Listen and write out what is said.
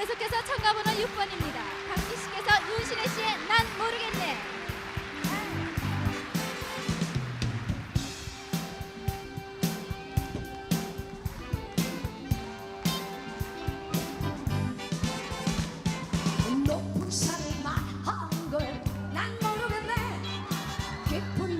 계속해서 참가번호 6번입니다. 강기 씨께서 윤신혜 씨의 난 모르겠네. 높은 산에 말한 걸난 모르겠네 깊은